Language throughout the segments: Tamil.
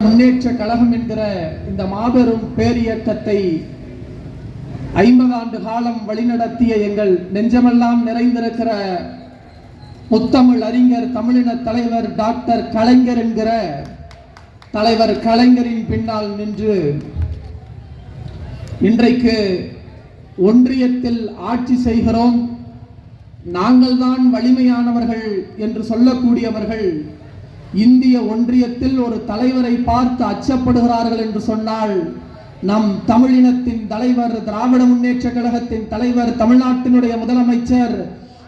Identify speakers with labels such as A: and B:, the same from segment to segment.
A: முன்னேற்ற கழகம் என்கிற இந்த மாபெரும் பேரியக்கத்தை ஐம்பது ஆண்டு காலம் வழிநடத்திய எங்கள் நெஞ்சமெல்லாம் நிறைந்திருக்கிற முத்தமிழ் அறிஞர் தமிழின தலைவர் டாக்டர் கலைஞர் என்கிற தலைவர் கலைஞரின் பின்னால் நின்று இன்றைக்கு ஒன்றியத்தில் ஆட்சி செய்கிறோம். நாங்கள்தான் வலிமையானவர்கள் என்று சொல்லக்கூடியவர்கள் இந்திய ஒன்றியத்தில் ஒரு தலைவரை பார்த்து அச்சப்படுகிறார்கள் என்று சொன்னால் நம் தமிழினத்தின் தலைவர் திராவிட முன்னேற்ற கழகத்தின் தலைவர் தமிழ்நாட்டினுடைய முதலமைச்சர்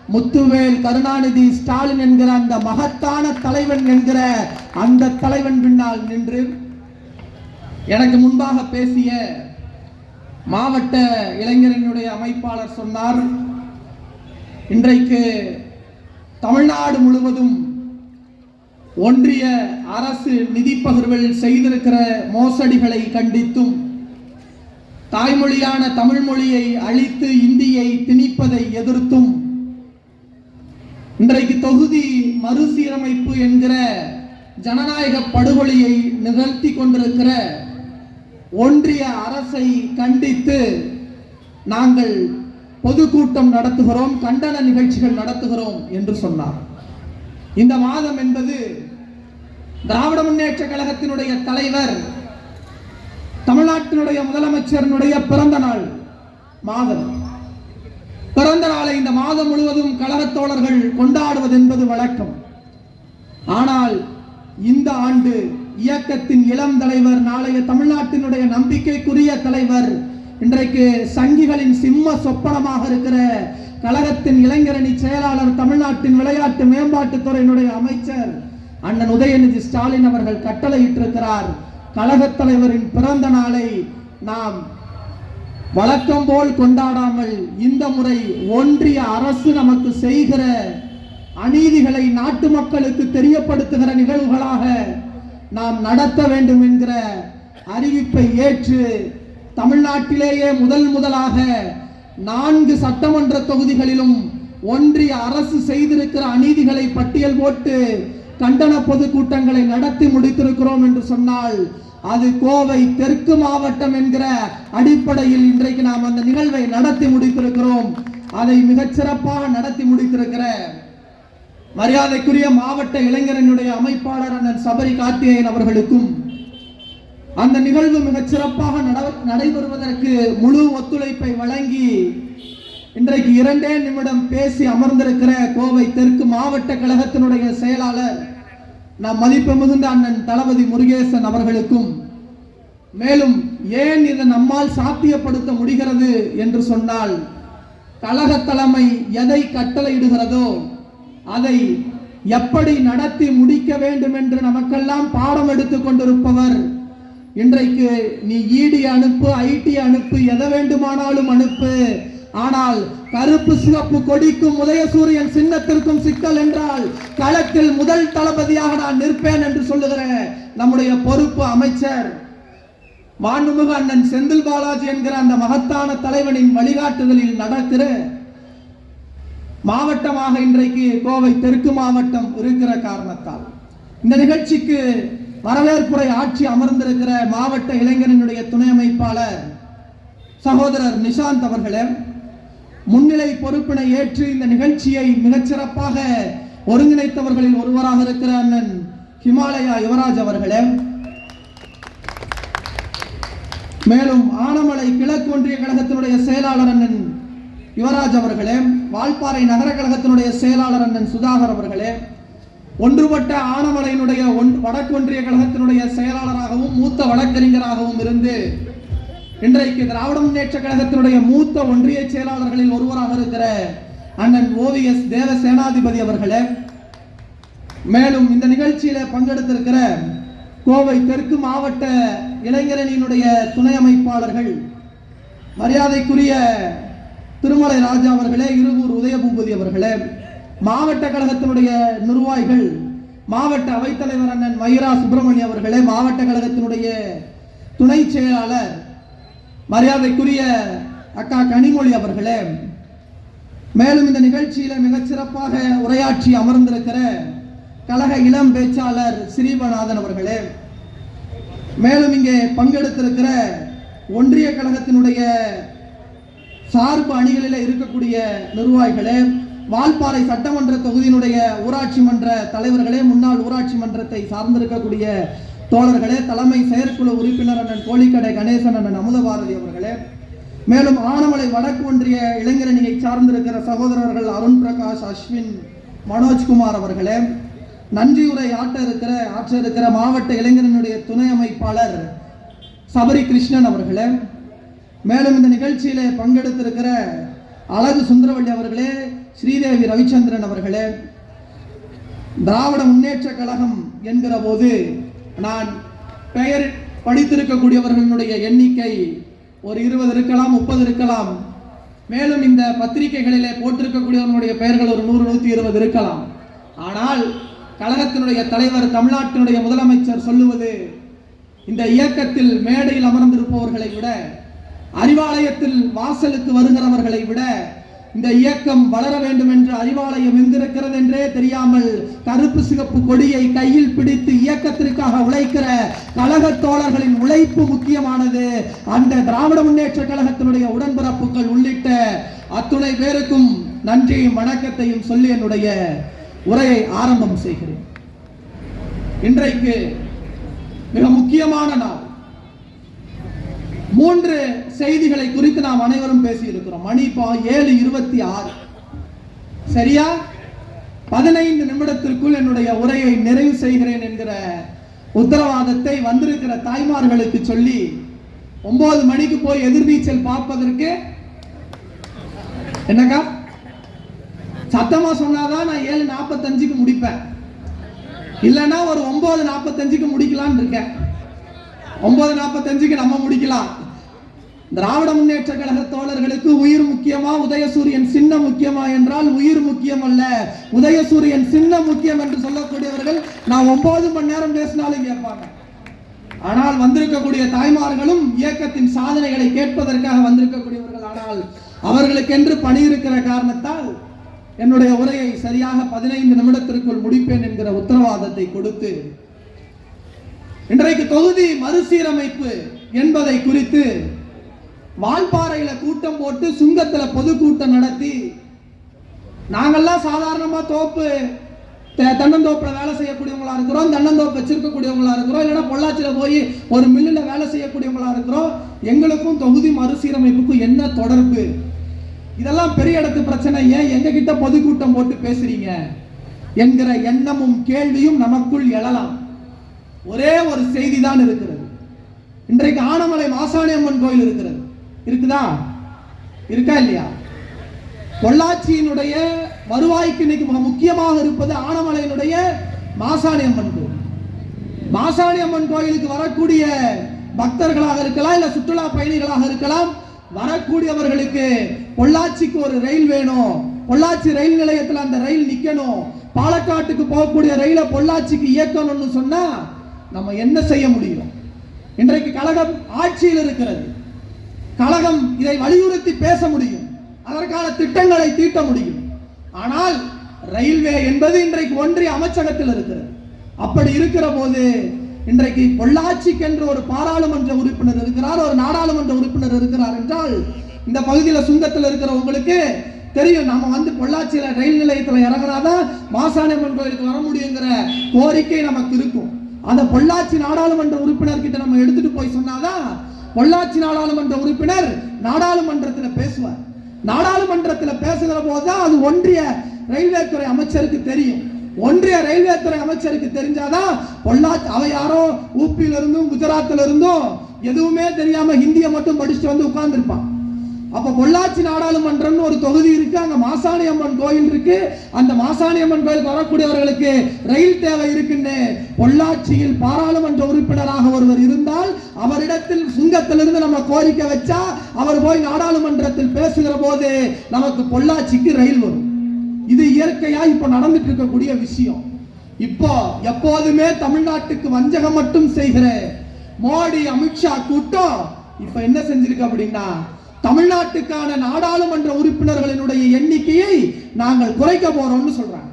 A: முத்துவேல் கருணாநிதி ஸ்டாலின் என்கிற அந்த மகத்தான தலைவன் என்கிற அந்த தலைவன் பின்னால் நின்று எனக்கு முன்பாக பேசிய மாவட்ட இளைஞரனுடைய அமைப்பாளர் சொன்னார் இன்றைக்கு தமிழ்நாடு முழுவதும் ஒன்றிய அரசு நிதி பகிர்வில் செய்திருக்கிற மோசடிகளை கண்டித்தும் தாய்மொழியான தமிழ் மொழியை அழித்து இந்தியை திணிப்பதை எதிர்த்தும் இன்றைக்கு தொகுதி மறுசீரமைப்பு என்கிற ஜனநாயக படுகொலையை நிகழ்த்தி கொண்டிருக்கிற ஒன்றிய அரசை கண்டித்து நாங்கள் பொதுக்கூட்டம் நடத்துகிறோம் கண்டன நிகழ்ச்சிகள் நடத்துகிறோம் என்று சொன்னார். இந்த மாதம் என்பது திராவிட முன்னேற்ற கழகத்தினுடைய தலைவர் தமிழ்நாட்டினுடைய முதலமைச்சரினுடைய பிறந்த நாள் மாதம். பிறந்த நாளை இந்த மாதம் முழுவதும் கழகத் தோழர்கள் கொண்டாடுவது என்பது வழக்கம். ஆனால் இந்த ஆண்டு இயக்கத்தின் இளம் தலைவர் நாளைய தமிழ்நாட்டினுடைய நம்பிக்கைக்குரிய தலைவர் இன்றைக்கு சங்கிகளின் சிம்ம சொப்பனமாக இருக்கிற கழகத்தின் இளைஞரணி செயலாளர் தமிழ்நாட்டின் விளையாட்டு மேம்பாட்டுத்துறையினுடைய அமைச்சர் அண்ணன் உதயநிதி ஸ்டாலின் அவர்கள் கட்டளையிட்டிருக்கிறார். கழகத் தலைவரின் பிறந்த நாளை நாம் வழக்கம் போல் கொண்டாடாமல் இந்த முறை ஒன்றிய அரசு நமக்கு செய்கிற அநீதிகளை நாட்டு மக்களுக்கு தெரியப்படுத்துகிற நிகழ்வுகளாக நாம் நடத்த வேண்டும் என்கிற அறிவிப்பை ஏற்று தமிழ்நாட்டிலேயே முதல் முதலாக நான்கு சட்டமன்ற தொகுதிகளிலும் ஒன்றிய அரசு செய்திருக்கிற அநீதிகளை பட்டியல் போட்டு கண்டன பொதுக்கூட்டங்களை நடத்தி முடித்திருக்கிறோம் என்று சொன்னால் அது கோவை தெற்கு மாவட்டம் என்கிற அடிப்படையில் இன்றைக்கு நாம் அந்த நிகழ்வை நடத்தி முடித்திருக்கிறோம். அதை மிகச்சிறப்பாக நடத்தி முடித்திருக்கிற மரியாதைக்குரிய மாவட்ட இளைஞரனுடைய அமைப்பாளர் அண்ணன் சபரி கார்த்திகேயன் அவர்களுக்கும் அந்த நிகழ்வு மிகச் சிறப்பாக நடைபெறுவதற்கு முழு ஒத்துழைப்பை வழங்கி இன்றைக்கு இரண்டே நிமிடம் பேசி அமர்ந்திருக்கிற கோவை தெற்கு மாவட்ட கழகத்தினுடைய செயலாளர் நம் மதிப்பு மிகுந்த அண்ணன் தளபதி முருகேசன் அவர்களுக்கும் மேலும் ஏன் இதை நம்மால் சாத்தியப்படுத்த முடிகிறது என்று சொன்னால் கழக தலைமை எதை கட்டளையிடுகிறதோ அதை எப்படி நடத்தி முடிக்க வேண்டும் என்று நமக்கெல்லாம் பாடம் எடுத்துக் கொண்டிருப்பவர் இன்றைக்கு நீ ஈடி அனுப்பு ஐடி அனுப்பு எதை வேண்டுமானாலும் அனுப்பு. ஆனால் கருப்பு சிவப்பு கொடிக்கும் உதயசூரியன் சின்னத்திற்கும் சிக்கல் என்றால் களத்தில் முதல் தளபதியாக நான் நிற்பேன் என்று சொல்லுகிற நம்முடைய பொறுப்பு அமைச்சர் மாண்புமிகு அண்ணன் செந்தில் பாலாஜி என்கிற அந்த மகத்தான தலைவனின் வழிகாட்டுதலில் நடக்கிற மாவட்டமாக இன்றைக்கு கோவை தெற்கு மாவட்டம் இருக்கிற காரணத்தால். இந்த நிகழ்ச்சிக்கு வரவேற்புரை ஆட்சி அமர்ந்திருக்கிற மாவட்ட இளைஞரனுடைய துணை அமைப்பாளர் சகோதரர் நிஷாந்த் அவர்களே முன்னிலை பொறுப்பினை ஏற்று இந்த நிகழ்ச்சியை மிகச்சிறப்பாக ஒருங்கிணைத்தவர்களில் ஒருவராக இருக்கிற அண்ணன் ஹிமாலயா யுவராஜ் அவர்களே மேலும் ஆனமலை கிழக்கு ஒன்றிய கழகத்தினுடைய செயலாளர் அண்ணன் யுவராஜ் அவர்களே வால்பாறை நகர கழகத்தினுடைய செயலாளர் அண்ணன் சுதாகர் அவர்களே ஒன்றுபட்ட ஆனமலையினுடைய ஒன் வடக்கு ஒன்றிய கழகத்தினுடைய செயலாளராகவும் மூத்த வழக்கறிஞராகவும் இருந்து இன்றைக்கு திராவிட முன்னேற்ற கழகத்தினுடைய மூத்த ஒன்றிய செயலாளர்களில் ஒருவராக இருக்கிற அண்ணன் ஓவிஎஸ் தேவ சேனாதிபதி அவர்களே மேலும் இந்த நிகழ்ச்சியில பங்கெடுத்திருக்கிற கோவை தெற்கு மாவட்ட இளைஞரணியினுடைய துணை அமைப்பாளர்கள் மரியாதைக்குரிய திருமலை ராஜா அவர்களே இருவூர் உதயபூபதி அவர்களே மாவட்ட கழகத்தினுடைய நிர்வாகிகள் மாவட்ட அவைத்தலைவர் அண்ணன் மயிரா சுப்பிரமணியம் அவர்களே மாவட்ட கழகத்தினுடைய துணை செயலாளர் மரியாதைக்குரிய அக்கா கனிமொழி அவர்களே மேலும் இந்த நிகழ்ச்சியில மிகச் சிறப்பாக உரையாற்றி அமர்ந்திருக்கிற கழக இளம் பேச்சாளர் ஸ்ரீபநாதன் அவர்களே மேலும் இங்கே பங்கெடுத்திருக்கிற ஒன்றிய கழகத்தினுடைய சார்பு அணிகளில் இருக்கக்கூடிய நிர்வாகிகளே வால்பாறை சட்டமன்ற தொகுதியினுடைய ஊராட்சி மன்ற தலைவர்களே முன்னாள் ஊராட்சி மன்றத்தை சார்ந்திருக்கக்கூடிய தோழர்களே தலைமை செயற்குழு உறுப்பினர் அண்ணன் கோழிக்கடை கணேசன் அண்ணன் அமுதபாரதி அவர்களே மேலும் ஆனமலை வடக்கு ஒன்றிய இளைஞரணியை சார்ந்திருக்கிற சகோதரர்கள் அருண் பிரகாஷ் அஸ்வின் மனோஜ்குமார் அவர்களே நன்றியுரை ஆட்ட இருக்கிற ஆற்ற இருக்கிற மாவட்ட இளைஞரனுடைய துணை அமைப்பாளர் சபரி கிருஷ்ணன் அவர்களே மேலும் இந்த நிகழ்ச்சியிலே பங்கெடுத்திருக்கிற அழகு சுந்தரவள்ளி அவர்களே ஸ்ரீதேவி ரவிச்சந்திரன் அவர்களே திராவிட முன்னேற்ற கழகம் என்கிற போது நான் பெயர் படித்திருக்கக்கூடியவர்களுடைய எண்ணிக்கை ஒரு இருபது இருக்கலாம் முப்பது இருக்கலாம். மேலும் இந்த பத்திரிகைகளிலே போட்டிருக்கக்கூடியவர்களுடைய பெயர்கள் ஒரு நூறு நூற்றி இருபது இருக்கலாம். ஆனால் கழகத்தினுடைய தலைவர் தமிழ்நாட்டினுடைய முதலமைச்சர் சொல்லுவது இந்த இயக்கத்தில் மேடையில் அமர்ந்திருப்பவர்களை விட அறிவாலயத்தில் வாசலுக்கு வருகிறவர்களை விட இந்த இயக்கம் வளர வேண்டும் என்று அறிவாலயம் எங்கிருக்கிறது என்றே தெரியாமல் கருப்பு சிகப்பு கொடியை கையில் பிடித்து இயக்கத்திற்காக உழைக்கிற கழக தோழர்களின் உழைப்பு முக்கியமானது. அந்த திராவிட முன்னேற்ற கழகத்தினுடைய உடன்பிறப்புகள் உள்ளிட்ட அத்துணை பேருக்கும் நன்றியும் வணக்கத்தையும் சொல்லி என்னுடைய உரையை ஆரம்பம் செய்கிறேன். இன்றைக்கு மிக முக்கியமான நாள். மூன்று செய்திகளை குறித்து நாம் அனைவரும் பேசி இருக்கிறோம் மணி இப்போ ஏழு இருபத்தி ஆறு. சரியா? பதினைந்து நிமிடத்திற்குள் என்னுடைய உரையை நிறைவு செய்கிறேன் என்கிற உத்தரவாதத்தை வந்திருக்கிற தாய்மார்களுக்கு சொல்லி ஒன்பது மணிக்கு போய் எதிர்நீச்சல் பார்ப்பதற்கு என்னக்கா? சத்தமா சொன்னாதான் நான் ஏழு நாற்பத்தஞ்சுக்கு முடிப்பேன். இல்லைன்னா ஒரு ஒன்பது நாற்பத்தஞ்சுக்கு முடிக்கலான் இருக்கேன். ஒன்பது நாற்பத்தஞ்சுக்கு நம்ம முடிக்கலாம். திராவிட முன்னேற்ற கழக தோழர்களுக்கு உயிர் முக்கியமா உதயசூரியன் சின்ன முக்கியமா என்றால் உயிர் முக்கியம் அல்ல. உதயசூரியன் சின்ன முக்கியம் என்று சொல்லக்கூடியவர்கள் நான் ஒன்பது மணி நேரம் பேசினாலும் கேட்பாங்க. ஆனால் வந்திருக்கக்கூடிய தாய்மார்களும் இயக்கத்தின் சாதனைகளை கேட்பதற்காக வந்திருக்கக்கூடியவர்கள். ஆனால் அவர்களுக்கென்று பணி இருக்கிற காரணத்தால் என்னுடைய உரையை சரியாக பதினைந்து நிமிடத்திற்குள் முடிப்பேன் என்கிற உத்தரவாதத்தை கொடுத்து இன்றைக்கு தொகுதி மறுசீரமைப்பு என்பதை குறித்து வால்பாறையில கூட்டம் போட்டு சுங்கத்துல பொதுக்கூட்டம் நடத்தி நாங்கெல்லாம் சாதாரணமா தோப்பு தெ- தென்னந்தோப்புல வேலை செய்யக்கூடியவங்களா இருக்கிறோம் தென்னந்தோப்பு வச்சிருக்கக்கூடியவங்களா இருக்கிறோம் இல்லைன்னா பொள்ளாச்சியில போய் ஒரு மில்லுல வேலை செய்யக்கூடியவங்களா இருக்கிறோம். எங்களுக்கும் தொகுதி மறுசீரமைப்புக்கும் என்ன தொடர்பு? இதெல்லாம் பெரிய இடத்து பிரச்சனை. ஏன் எங்ககிட்ட பொதுக்கூட்டம் போட்டு பேசுறீங்க? என்கிற எண்ணமும் கேள்வியும் நமக்குள் எழலாம். ஒரே ஒரு செய்தி தான் இருக்கிறது. இன்றைக்கு ஆனமலை மாசாணியம்மன் கோயில் இருக்கிறது. இருக்குதா? இருக்கா இல்லையா? பொள்ளாச்சியினுடைய வருவாய்க்கு இன்னைக்கு மிக முக்கியமாக இருப்பது ஆனமலையினுடைய மாசாணி அம்மன் கோயில். மாசாணி அம்மன் கோயிலுக்கு வரக்கூடிய பக்தர்களாக இருக்கலாம் இல்ல சுற்றுலா பயணிகளாக இருக்கலாம் வரக்கூடியவர்களுக்கு பொள்ளாச்சிக்கு ஒரு ரயில் வேணும். பொள்ளாச்சி ரயில் நிலையத்தில் அந்த ரயில் நிக்கணும். பாலக்காட்டுக்கு போகக்கூடிய ரயிலை பொள்ளாச்சிக்கு இயக்கணும்னு சொன்னா நம்ம என்ன செய்ய முடியும்? இன்றைக்கு கழகம் ஆட்சியில் இருக்கிறது. கழகம் இதை வலியுறுத்தி பேச முடியும். அதற்கான திட்டங்களை தீட்ட முடியும். ஆனால் ரயில்வே என்பது இன்றைக்கு ஒன்றிய அமைச்சகத்தில் இருக்கிறது. அப்படி இருக்கிற போது இன்றைக்கு பொள்ளாச்சிக்கென்று ஒரு பாராளுமன்ற உறுப்பினர் இருக்கிறார் ஒரு நாடாளுமன்ற உறுப்பினர் இருக்கிறார் என்றால் இந்த பகுதியில் சுங்கத்தில் இருக்கிற உங்களுக்கு தெரியும். நம்ம வந்து பொள்ளாச்சியில் ரயில் நிலையத்தில் இறங்கினாதான் மாசாணியம்மன் கோயிலுக்கு வர முடியுங்கிற கோரிக்கை நமக்கு இருக்கும். அந்த பொள்ளாச்சி நாடாளுமன்ற உறுப்பினர்கிட்ட நம்ம எடுத்துட்டு போய் சொன்னாதான் பொள்ளாச்சி நாடாளுமன்ற உறுப்பினர் நாடாளுமன்றத்தில் பேசுவார். நாடாளுமன்றத்தில் பேசுகிற போதுதான் அது ஒன்றிய ரயில்வே துறை அமைச்சருக்கு தெரியும். ஒன்றிய ரயில்வே துறை அமைச்சருக்கு தெரிஞ்சாதான் பொள்ளாச்சி அவ யாரோ ஊப்பியிலிருந்தும் குஜராத்தில் இருந்தும் எதுவுமே தெரியாம ஹிந்தியை மட்டும் படிச்சுட்டு வந்து உட்கார்ந்துருப்பான். அப்ப பொள்ளாச்சி நாடாளுமன்றம்னு ஒரு தொகுதி இருக்கு அங்க மாசாணி அம்மன் கோயில் இருக்கு. அந்த மாசாணி அம்மன் கோயிலுக்கு வரக்கூடியவர்களுக்கு ரயில் தேவை இருக்குன்னு பொள்ளாச்சியில் பாராளுமன்ற உறுப்பினராக ஒருவர் இருந்தால் அவரிடத்தில் சுங்கத்திலிருந்து நம்ம கோரிக்கை வச்சா அவர் போய் நாடாளுமன்றத்தில் பேசுகிற போது நமக்கு பொள்ளாச்சிக்கு ரயில் வரும். இது இயற்கையா இப்ப நடந்துட்டு இருக்கக்கூடிய விஷயம். இப்போ எப்போதுமே தமிழ்நாட்டுக்கு வஞ்சகம் மட்டும் செய்கிற மோடி அமித்ஷா கூட்டம் இப்ப என்ன செஞ்சிருக்கு அப்படின்னா தமிழ்நாட்டுக்கான நாடாளுமன்ற உறுப்பினர்களினுடைய எண்ணிக்கையை நாங்கள் குறைக்க போறோம்னு சொல்றாங்க.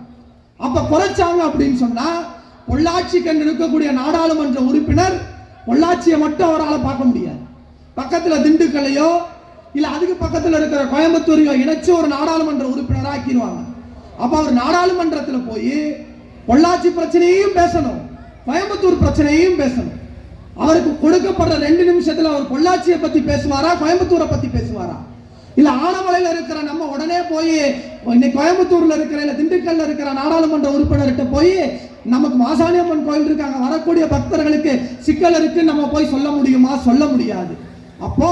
A: அப்ப குறைச்சாங்க அப்படின்னு சொன்னா பொள்ளாச்சிக்கு இருக்கக்கூடிய நாடாளுமன்ற உறுப்பினர் பொள்ளாச்சியை மட்டும் அவரால் பார்க்க முடியாது. பக்கத்தில் திண்டுக்கல்லையோ இல்லை அதுக்கு பக்கத்தில் இருக்கிற கோயம்புத்தூரையோ இணைச்சு ஒரு நாடாளுமன்ற உறுப்பினராக ஆக்கிடுவாங்க. அப்போ அவர் நாடாளுமன்றத்தில் போய் பொள்ளாச்சி பிரச்சனையையும் பேசணும் கோயம்புத்தூர் பிரச்சனையையும் பேசணும். அவருக்கு கொடுக்கப்படுற ரெண்டு நிமிஷத்துல அவர் பொள்ளாச்சியை பத்தி பேசுவாரா கோயம்புத்தூரை பத்தி பேசுவாரா? இல்ல ஆனமலையில இருக்கிற நம்ம உடனே போய் இன்னைக்கு கோயம்புத்தூர்ல இருக்கிற இல்ல திண்டுக்கல்ல இருக்கிற நாடாளுமன்ற உறுப்பினர்கிட்ட போய் நமக்கு மாசாணியம்மன் கோயில் இருக்காங்க வரக்கூடிய பக்தர்களுக்கு சிக்கல் இருக்குன்னு நம்ம போய் சொல்ல முடியுமா? சொல்ல முடியாது. அப்போ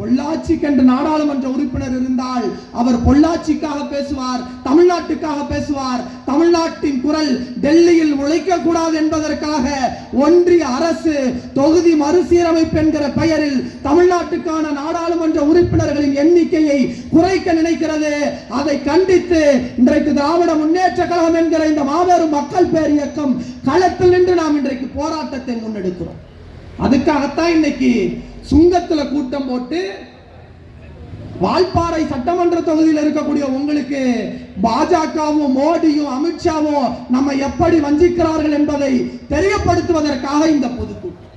A: பொள்ளாச்சிக்கு என்று நாடாளுமன்ற உறுப்பினர் இருந்தால் அவர் பொள்ளாச்சிக்காக பேசுவார் தமிழ்நாட்டுக்காக பேசுவார். தமிழ்நாட்டின் குரல் டெல்லியில் உழைக்க கூடாது என்பதற்காக ஒன்றிய அரசு தொகுதி மறுசீரமைப்பு என்கிற பெயரில் தமிழ்நாட்டுக்கான நாடாளுமன்ற உறுப்பினர்களின் எண்ணிக்கையை குறைக்க நினைக்கிறது. அதை கண்டித்து இன்றைக்கு திராவிட முன்னேற்ற கழகம் என்கிற இந்த மாபெரும் மக்கள் பேர் இயக்கம் களத்தில் நின்று நாம் இன்றைக்கு போராட்டத்தை முன்னெடுக்கிறோம். அதுக்காகத்தான் இன்னைக்கு சுங்கத்தில் கூட்டம் போட்டு வால்பாறை சட்டமன்ற தொகுதியில் இருக்கக்கூடிய உங்களுக்கு பாஜகவும் மோடியும் அமித்ஷாவும் நம்ம எப்படி வஞ்சிக்கிறார்கள் என்பதை தெரியப்படுத்துவதற்காக இந்த பொதுக்கூட்டம்.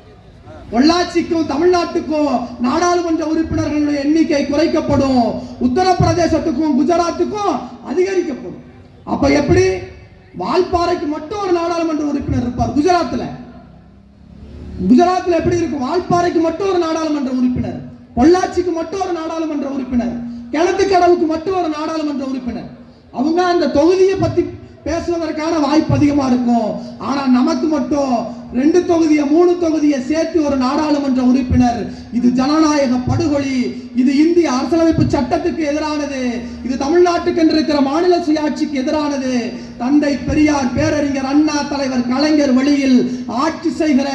A: பொள்ளாச்சிக்கும் தமிழ்நாட்டுக்கும் நாடாளுமன்ற உறுப்பினர்களுடைய எண்ணிக்கை குறைக்கப்படும். உத்தரப்பிரதேசத்துக்கும் குஜராத்துக்கும் அதிகரிக்கப்படும். அப்ப எப்படி? வால்பாறைக்கு மட்டும் ஒரு நாடாளுமன்ற உறுப்பினர் இருப்பார் குஜராத்தில். குஜராத்தில் எப்படி இருக்கும்? ஆழ்பாறைக்கு மட்டும் ஒரு நாடாளுமன்ற உறுப்பினர் பொள்ளாச்சிக்கு மட்டும் ஒரு நாடாளுமன்ற உறுப்பினர் கிழக்கு கடவுக்கு மட்டும் ஒரு நாடாளுமன்ற உறுப்பினர். அவங்க அந்த தொகுதியை பத்தி பேசுவதற்கான வாய்ப்பு அதிகமா இருக்கும். ஆனா நமக்கு மட்டும் ரெண்டு தொகுதியை மூணு தொகுதியை சேர்த்து ஒரு நாடாளுமன்ற உறுப்பினர். இது ஜனநாயக படுகொலி. இது இந்திய அரசியலமைப்பு சட்டத்துக்கு எதிரானது. இது தமிழ்நாட்டுக்கு என்று இருக்கிற மாநில சுயாட்சிக்கு எதிரானது. தந்தை பெரியார் பேரறிஞர் அண்ணா தலைவர் கலைஞர் வழியில் ஆட்சி செய்கிற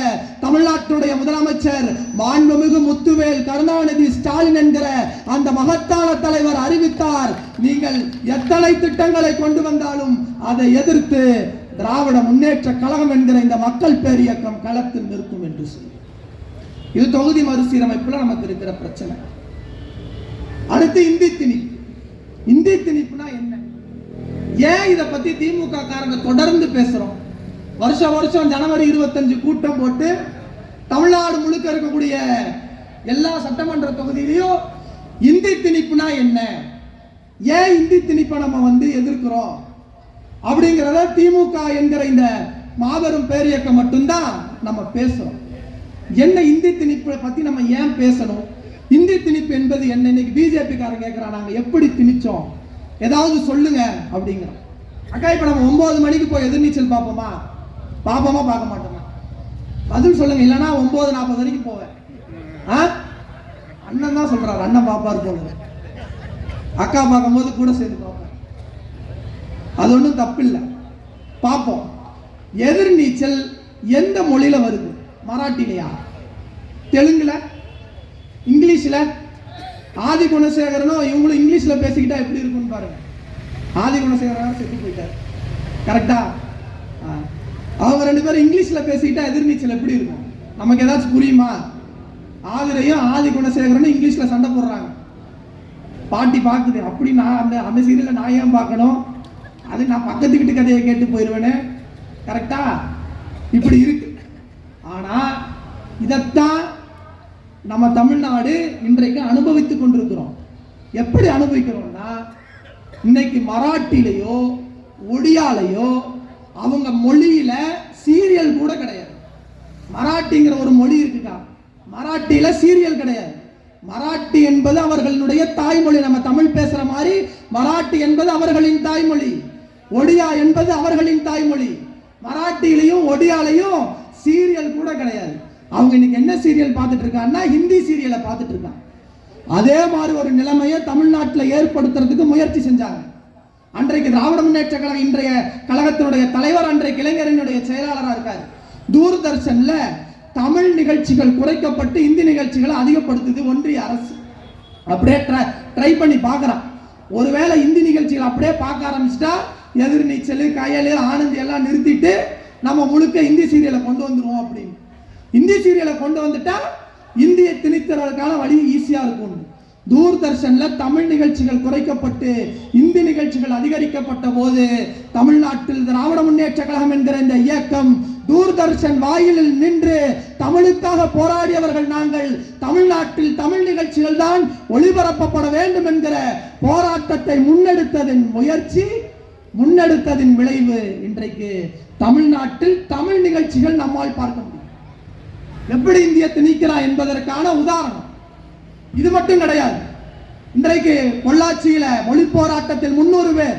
A: தமிழ்நாட்டுடைய முதலமைச்சர் மாண்புமிகு முத்துவேல் கருணாநிதி ஸ்டாலின் என்கிற அந்த மகத்தான தலைவர் அறிவித்தார். நீங்கள் எத்தனை திட்டங்களை கொண்டு வந்தாலும் அதை எதிர்த்து திராவிட முன்னேற்ற கழகம் என்கிற இந்த மக்கள் பேரியக்கம் களத்தில் நிற்கும் என்று சொல்லி. இது தொகுதி மறுசீரமைப்புல நமக்கு இருக்கிற பிரச்சனை. அடுத்து இந்தி திணிப்பு. இந்தி திணிப்புனா என்ன? ஏன் இதை பத்தி திமுக காரங்க தொடர்ந்து பேசுறோம்? வருஷம் வருஷம் ஜனவரி இருபத்தஞ்சு கூட்டம் போட்டு தமிழ்நாடு முழுக்க இருக்கக்கூடிய எல்லா சட்டமன்ற தொகுதியிலையும் இந்தி திணிப்புனா என்ன? ஏன் இந்தி திணிப்பை நம்ம வந்து எதிர்க்கிறோம்? அப்படிங்கிறத திமுக என்கிற இந்த மாபெரும் பேரியக்கம் மட்டும்தான் நம்ம பேசுறோம். என்ன இந்தி திணிப்பை பத்தி நம்ம ஏன் பேசணும்? இந்தி திணிப்பு என்பது என்ன? இன்னைக்கு பிஜேபி காரங்க கேட்கிறான் நாங்க எப்படி திணிச்சோம்? ஏதாவது சொல்லுங்க அப்படிங்கிறோம். அக்கா இப்ப நம்ம ஒன்பது மணிக்கு போய் எதிர்நீச்சல் பார்ப்போமா பார்ப்போமா பார்க்க மாட்டோமா? பதில் சொல்லுங்க இல்லைன்னா ஒன்பது நாற்பது வரைக்கும் போவேன். ஆ? அண்ணன் தான் சொல்றாரு அண்ணன் பாப்பாரு போல அக்கா பார்க்கும்போது கூட சேர்ந்து பார்ப்பேன் அது ஒன்றும் தப்பில்லை. பார்ப்போம். எதிர்நீச்சல் எந்த மொழியில் வருது? மராட்டிலையா? தெலுங்குல? இங்கிலீஷில்? ஆதி குணசேகரனும் இவங்களும் இங்கிலீஷில் பேசிக்கிட்டா எப்படி இருக்கும்னு பாருங்க. ஆதி குணசேகரன் செத்து போயிட்டார். கரெக்டா அவங்க ரெண்டு பேரும் இங்கிலீஷில் பேசிக்கிட்டா எதிர்நீச்சல் எப்படி இருக்கும்? நமக்கு ஏதாச்சும் புரியுமா? ஆதிரையும் ஆதி குணசேகரனும் இங்கிலீஷில் சண்டை போடுறாங்க. பாட்டி பார்க்குது. அப்படி நான் அந்த அந்த சீரியலை நான் ஏன் பார்க்கணும்? அது நான் பக்கத்து வீட்டு கதையை கேட்டு போயிடுவேனே கரெக்டா இப்படி இருக்கு. ஆனா இதைத்தான் நம்ம தமிழ்நாடு இன்றைக்கு அனுபவித்துக் கொண்டிருக்கிறோம். எப்படி அனுபவிக்கிறோம்னா இன்னைக்கு மராட்டிலையோ ஒடியாலையோ அவங்க மொழியில சீரியல் கூட கிடையாது. மராட்டிங்கிற ஒரு மொழி இருக்குக்கா. மராட்டியில சீரியல் கிடையாது. மராட்டி என்பது அவர்களுடைய தாய்மொழி. நம்ம தமிழ் பேசுற மாதிரி மராட்டி என்பது அவர்களின் தாய்மொழி. ஒடியா என்பது அவர்களின் தாய்மொழி. மராட்டியிலையும் ஒடியாலையும் சீரியல் கூட கிடையாது. அவங்க இன்னைக்கு என்ன சீரியல் பார்த்துட்டு இருக்காங்கன்னா ஹிந்தி சீரியலை பார்த்துட்டு இருக்காங்க அதே மாதிரி ஒரு நிலைமையை தமிழ்நாட்டில் ஏற்படுத்துறதுக்கு முயற்சி செஞ்சாங்க. அன்றைக்கு திராவிட முன்னேற்ற கழகம் இன்றைய கழகத்தினுடைய தலைவர் அன்றைய இளைஞரனுடைய செயலாளராக இருக்கார். தூர்தர்ஷன்ல தமிழ் நிகழ்ச்சிகள் குறைக்கப்பட்டு இந்தி நிகழ்ச்சிகளை அதிகப்படுத்துது ஒன்றிய அரசு. அப்படியே ட்ரை பண்ணி பார்க்குறான். ஒருவேளை இந்தி நிகழ்ச்சிகள் அப்படியே பார்க்க ஆரம்பிச்சிட்டா எதிர்நீச்சல் கயல் ஆனந்த் எல்லாம் நிறுத்திட்டு நம்ம முழுக்க இந்தி சீரியலை கொண்டு வந்துடுவோம் அப்படின்னு. இந்தி சீரியலை கொண்டு வந்துட்டா இந்திய திணித்தறதுக்கான வழி ஈஸியாக இருக்கும். தூர்தர்ஷனில் தமிழ் நிகழ்ச்சிகள் குறைக்கப்பட்டு இந்தி நிகழ்ச்சிகள் அதிகரிக்கப்பட்ட போது தமிழ்நாட்டில் திராவிட முன்னேற்ற கழகம் என்கிற இந்த இயக்கம் தூர்தர்ஷன் வாயிலில் நின்று தமிழுக்காக போராடியவர்கள் நாங்கள். தமிழ்நாட்டில் தமிழ் நிகழ்ச்சிகள் தான் ஒளிபரப்பப்பட வேண்டும் என்கிற போராட்டத்தை முன்னெடுத்ததின் முயற்சி முன்னெடுத்ததின் விளைவு இன்றைக்கு தமிழ்நாட்டில் தமிழ் நிகழ்ச்சிகள் நம்மால் பார்க்க முடியும். எப்படி இந்திய திணிக்கிறான் என்பதற்கான உதாரணம். இது மட்டும் கிடையாது. இன்றைக்கு பொள்ளாச்சியில மொழி போராட்டத்தில் முன்னூறு பேர்.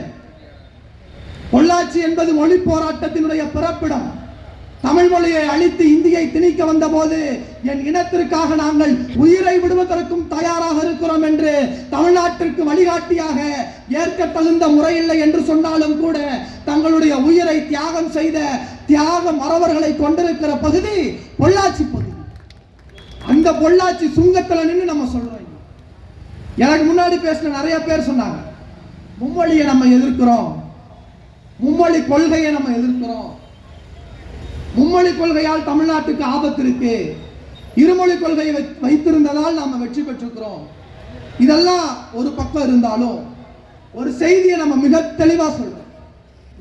A: பொள்ளாச்சி என்பது மொழி போராட்டத்தினுடைய பிறப்பிடம். தமிழ் மொழியை அழித்து இந்தியை திணிக்க வந்தபோது என் இனத்திற்காக நாங்கள் உயிரை விடுவதற்கும் தயாராக இருக்கிறோம் என்று தமிழ்நாட்டிற்கு வழிகாட்டியாக ஏற்க தகுந்த முறையில்லை என்று சொன்னாலும் கூட தங்களுடைய உயிரை தியாகம் செய்த தியாக மறவர்களை கொண்டிருக்கிற பகுதி பொள்ளாச்சி பகுதி. அந்த பொள்ளாச்சி சுங்கத்தில் நின்று நம்ம சொல்றோம் எனக்கு முன்னாடி பேசின நிறைய பேர் சொன்னாங்க மும்மொழியை நம்ம எதிர்க்கிறோம். மும்மொழி கொள்கையை நம்ம எதிர்க்கிறோம். மும்மொழி கொள்கையால் தமிழ்நாட்டுக்கு ஆபத்து இருக்கு. இருமொழி கொள்கையை வை- வைத்திருந்ததால் நாம வெற்றி பெற்றிருக்கிறோம். இதெல்லாம் ஒரு பக்கம் இருந்தாலும் ஒரு செய்தியை நம்ம மிக தெளிவா சொல்றோம்.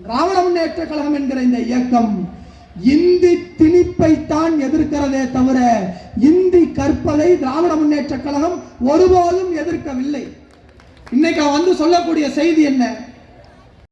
A: திராவிட முன்னேற்ற கழகம் என்கிற இந்த இயக்கம் இந்தி திணிப்பை தான் எதிர்க்கிறதே தவிர இந்தி கற்பதை திராவிட முன்னேற்ற கழகம் ஒருபோதும் எதிர்க்கவில்லை. இன்னைக்கு வந்து சொல்லக்கூடிய செய்தி என்ன?